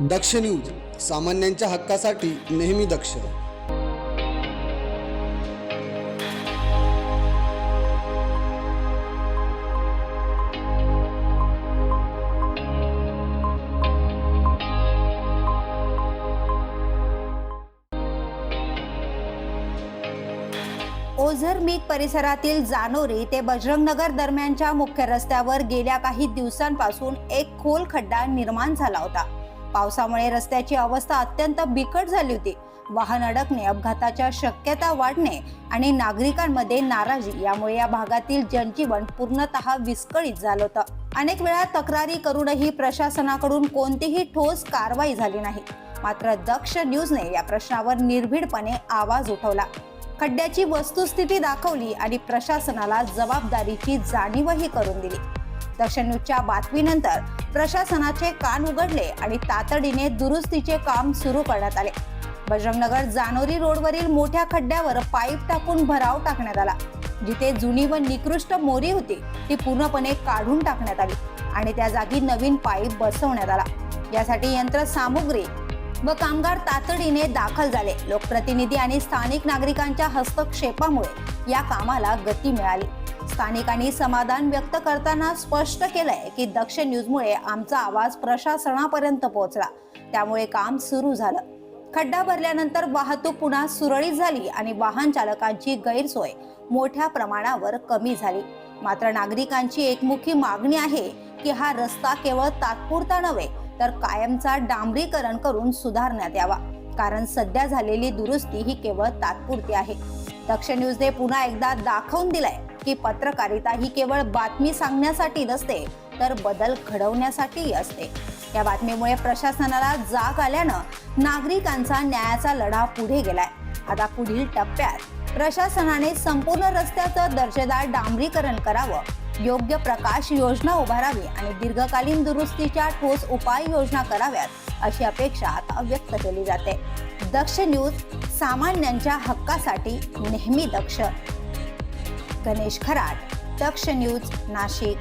दक्ष news सामान्यांच्या हक्कासाठी नेहमी दक्ष. ओझर मीक परिसरातील जानोरी ते बजरंगनगर दरम्यानच्या मुख्य रस्त्यावर गेल्या काही दिवसांपासून एक खोल खड्डा निर्माण झाला होता. पावसामुळे रस्त्याची अवस्था अत्यंत बिकट झाली होती. वाहन अडकणे अपघाताच्या शक्यता वाढणे आणि नागरिकांमध्ये नाराजी यामुळे या भागातील जनजीवन पूर्णतः विस्कळीत झालं होतं. अनेक वेळा तक्रारी करूनही प्रशासनाकडून कोणतीही ठोस कारवाई झाली नाही. मात्र दक्ष न्यूजने या प्रश्नावर निर्भीडपणे आवाज उठवला. खड्ड्याची वस्तुस्थिती दाखवली आणि प्रशासनाला जबाबदारीची जाणीवही करून दिली. दक्षिण न्यूजच्या बातमीनंतर प्रशासनाचे कान उघडले आणि तातडीने दुरुस्तीचे काम सुरू करण्यात आले. बजरंगनगर जानोरी रोडवरील मोठ्या खड्ड्यावर पाईप टाकून भराव टाकण्यात आला. जिथे जुनी व निकृष्ट मोरी होती ती पूर्णपणे काढून टाकण्यात आली आणि त्या जागी नवीन पाईप बसवण्यात आला. यासाठी यंत्रसामुग्री व कामगार तातडीने दाखल झाले. लोकप्रतिनिधी आणि स्थानिक नागरिकांच्या हस्तक्षेपामुळे या कामाला गती मिळाली. स्थानिकांनी समाधान व्यक्त करताना स्पष्ट केलंय की दक्ष न्यूजमुळे आमचा आवाज प्रशासनापर्यंत पोहोचला. त्यामुळे काम सुरू झालं. खड्डा भरल्यानंतर वाहतूक पुन्हा सुरळीत झाली आणि वाहन चालकांची गैरसोय मोठ्या प्रमाणावर कमी झाली. मात्र नागरिकांची एकमुखी मागणी आहे की हा रस्ता केवळ तात्पुरता नव्हे तर कायमचा डांबरीकरण करून सुधारण्यात यावा. कारण सध्या झालेली दुरुस्ती ही केवळ तात्पुरती आहे. दक्ष न्यूजने पुन्हा एकदा दाखवून दिलाय की पत्रकारिता ही केवळ बातमी सांगण्यासाठी नसते तर बदल घडवण्यासाठी असते. या बातमीमुळे प्रशासनाला जाग आल्यानं नागरिकांचा न्यायाचा लढा पुढे गेलाय. आता पुढील टप्प्यात प्रशासनाने संपूर्ण रस्त्याचं दर्जेदार डांबरीकरण करावं. योग्य प्रकाश योजना उभारावी आणि दीर्घकालीन दुरुस्तीच्या ठोस उपाययोजना कराव्यात अशी अपेक्षा आता व्यक्त केली जाते. दक्ष न्यूज सामान्यांच्या हक्कासाठी नेहमी दक्ष. गणेश खराट दक्ष न्यूज नाशिक.